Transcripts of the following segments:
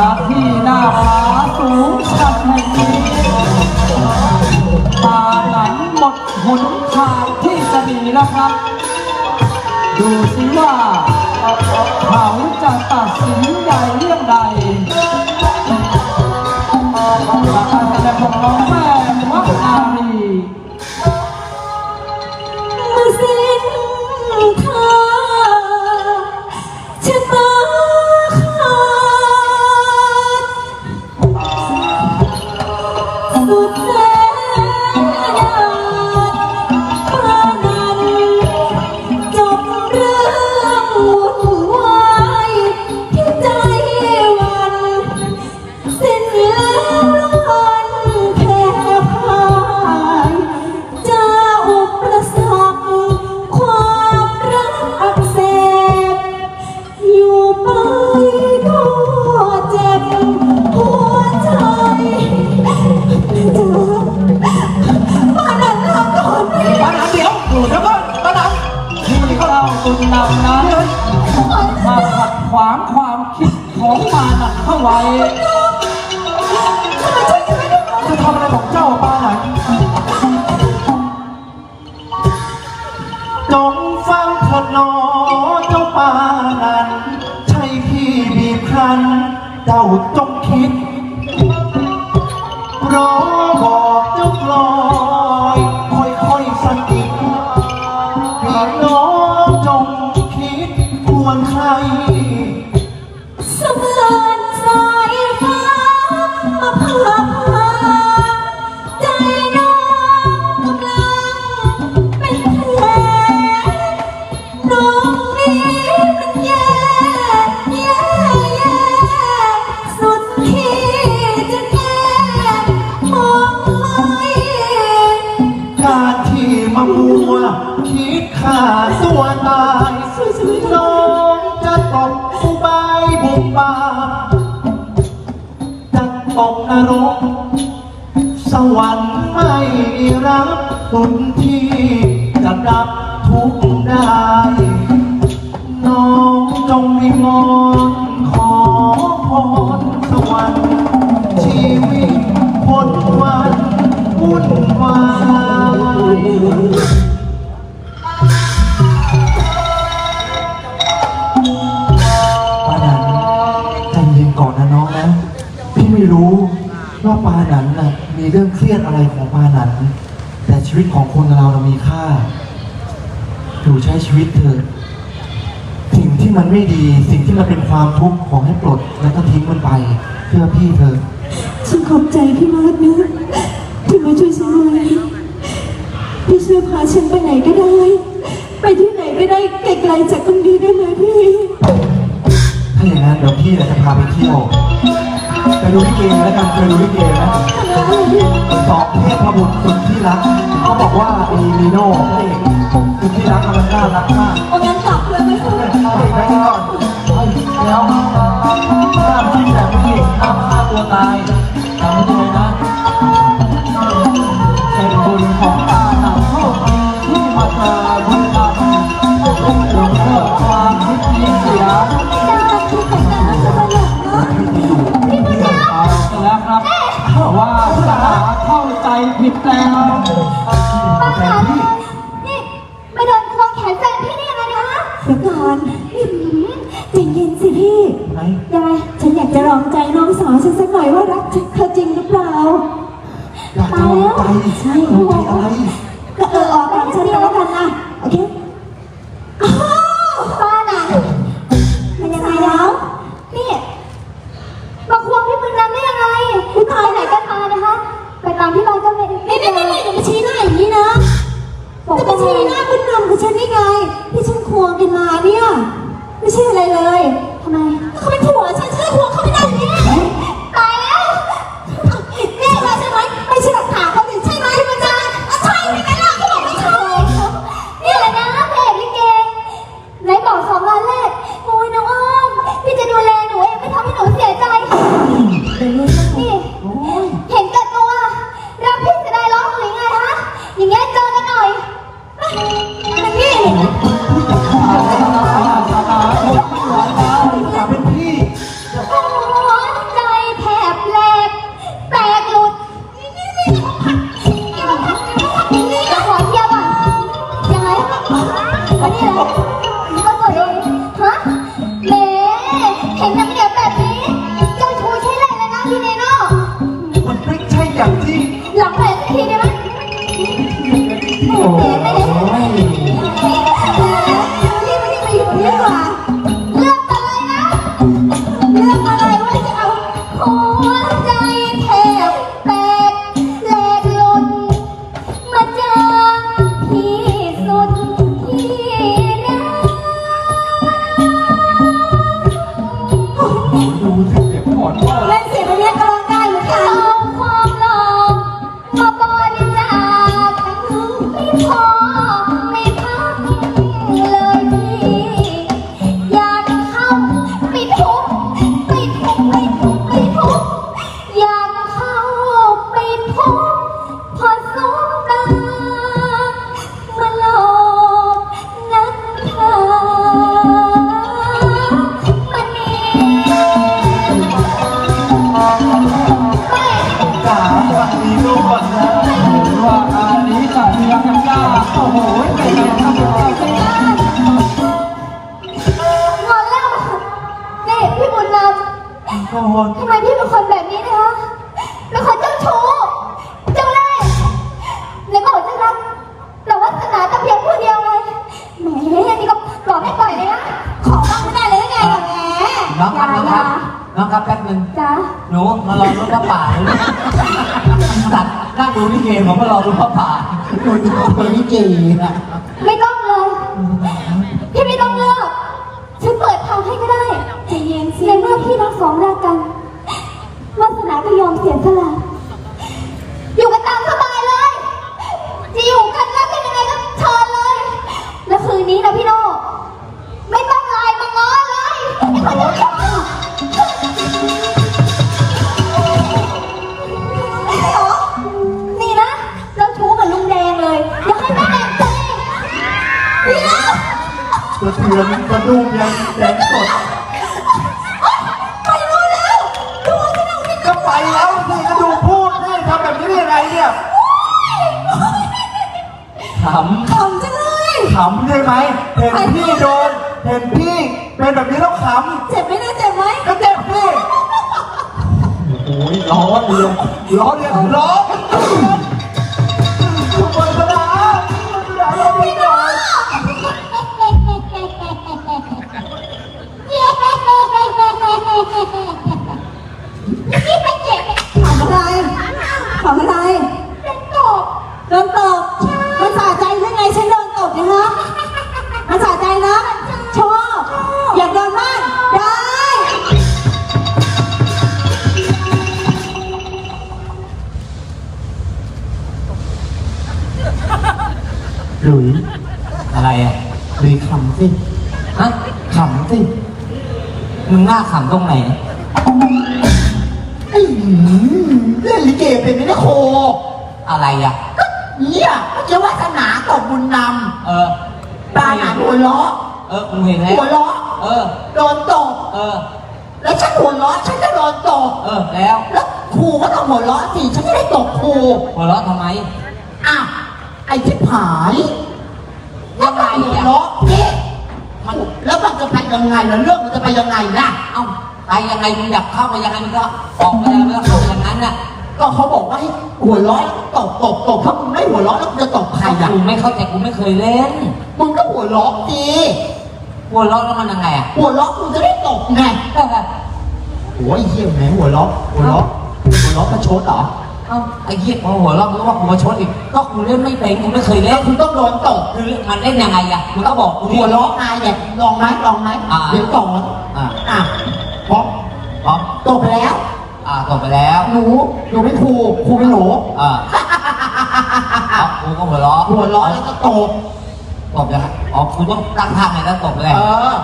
ณที่หน้าผาสูงชันแห่งนี้ตาหลังหมดหุนทางที่จะหนีแล้วครับ ดูสิว่า เขาจะตัดสินใจเรื่องใด น้องจงคิดควรใคร สวรรค์ไม่รับบุญที่จะดับทุกข์ได้ น้องจงวิงวอนขอพรสวรรค์ชีวิตพ้นวันวุ่นวายปานันใจเย็นก่อนนะน้องนะ พี่ไม่รู้ว่าปานันน่ะ เรื่องเครียดอะไรของปานันแต่ชีวิตของคนเราเรามีค่า อยู่ใช้ชีวิตเถอะสิ่งที่มันไม่ดี สิ่งที่มันเป็นความทุกข์ขอให้ปลดแล้วก็ทิ้งมันไป เพื่อพี่เธอ ฉันขอบใจพี่มากนะที่มาช่วยฉันไว้พี่ช่วยพาฉันไปไหนก็ได้ ไปที่ไหนก็ได้ไกลๆจากตรงนี้ได้ไหมพี่ ถ้าอย่างนั้นเดี๋ยวพี่จะพาไปเที่ยว ไปดูลิเกแล้วกันเคยดูลิเกนะสองเทพบุตรสุดที่รักเขาบอกว่าอีมิโน่พระเอกสุดที่รักมันน่ารักมาก เอางั้นก พี่ไหนยังไงฉันอยากจะลองใจน้องสาวฉันสักหน่อยว่ารักเธอจริงหรือเปล่าอยากจะลองใจใช่ลองใจอะไรก็เออออกตามฉันก็แล้วกันนะ โอ้โหำทำไมพี่เป็นคนแบบนี้นะคะเป็นคนเจ้าชู้เจ้าเล่ห์ในบอกจะรักแต่วาสนาแต่เพียงผู้เดียวไงแหมนี่ก็หลอกไม่ปล่อยเลยนะขอบ้างไม่ได้เลยไงแหมน้องครับน้องครับน้องครับแป๊บนึงจ้าหนูมารอรถพระป่าเลยตัดนั่งดูลิเกผมมารอรถพระป่าดูดูคนนี้เก๋นะ เทือนกระดุมยังแสงสดไปรู้แล้วดูที่น้องนี่ก็ไปแล้วสิก็ดูพูดนี่ทำแบบนี้ได้ยังไงเนี่ยขขำจังเลยขำใช่ไหมเห็นพี่โดนเห็นพี่เป็นแบบนี้แล้วขเจ็บไหมนะเจ็บไหมำก็เจ็บพี่โอ้ยร้อนเรียนร้อนเรียนร้อ หลุยำอะไรอะหลุยขำสิฮะขำสิมึงหน้าขำตรงไหนไอ้หืมเล่นลิเกเป็นไหมเนี่ยโคอะไรอะ เนี่ยเจ้าวาสนาตบบุญนเออำตาหนาหัวเราะเออกูเห็นแล้วหัวเราะเออ โดนตบเออ แล้วฉันหัวเราะฉันจะโดนตบเออแล้วแล้วครูก็ต้องหัวเราะสิฉันจะได้ตบครูหัวเราะทำไมอะ ไอ้ที่ผายยังไงหัวอะเราะเนี่ยมันแล้วมันจะไปยังไงล่ะเรื่องมันจะไปยังไงล่ะ เอ้าไปยังไงมึงอยากเข้าไปยังไงมึงก็ออกไปแล้วไม่ต้องเข้าอย่างนั้นน่ะก็เขาบอกว่าให้หัวเราะตบตบตบถ้ามึงไม่หัวเราะแล้วมึงจะตบใครอะกูไม่เข้าใจกูไม่เคยเล่นมึงก็หัวเราะสิหัวเราะแล้วมันยังไงอะหัวเราะมึงจะได้ตบไงโอ้ยเหี้ยแหมหัวเราะหัวเราะหัวเราะประชดเหรอ เอ้าไอ้เหี้ยพอหัวเราะมึงก็ว่ากูมาชดอีกก็กูเล่นไม่เป็นกูไม่เคยเล่แล้วนคุณต้องโดนตบคือมันเล่นยังไงอะมึงก็บอกกูดิ หัวเราะนายเนี่ยลองไหมลองไหมอ่า เดี๋ยวสอนอ่าอะพร้อมพร้อมตบไปแล้ว อ่าตกไปแล้วหนูหนูไม่ครูครูเป็นหนูอ่าเอากูก็หัวเราะหัวเราะแล้วก็ตบตบยังไงอ๋อกูต้องตั้งท่าไงแล้วตบเลยเออ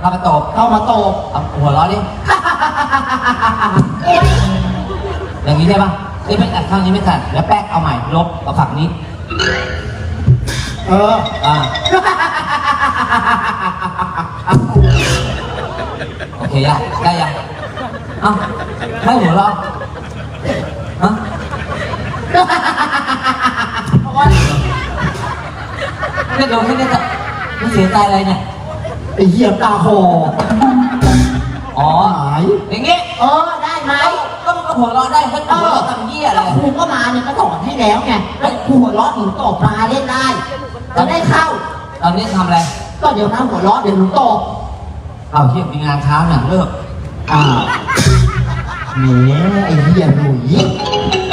ถ้าไปตบเข้ามาตบเอาหัวเราะดิ อย่างนี้ได้ปะ นี่ไม่ตัดข้างนี้ไม่ตัดแล้วแป๊กเอาใหม่ลบเอาฝั่งนี้ เออ อ่า โอเคยังได้ยังเอ้าไม่หัวเราะฮะไม่โดนไม่ได้ตัดไม่เสียใจอะไรเนี่ย ไอ้เหี้ยตาคออ๋อ หายอย่างงี้ เออ ได้ไหมก็มันก็ หัวเราะได้เพราะหัวเราะทำเหี้ยอะไรแล้วครูก็มาเนี่ยก็สอนให้แล้วไงแล้วครูหัวเราะหนูตบมาเล่นได้จะได้เข้า ตอนนี้ทำอะไรก็เดี๋ยวนะหัวเราะเดี๋ยวหนูตบเอาเที่ยงมีงานเช้าหนังเลิกอ่าแหมไอ้เหี้ยหนุ่ย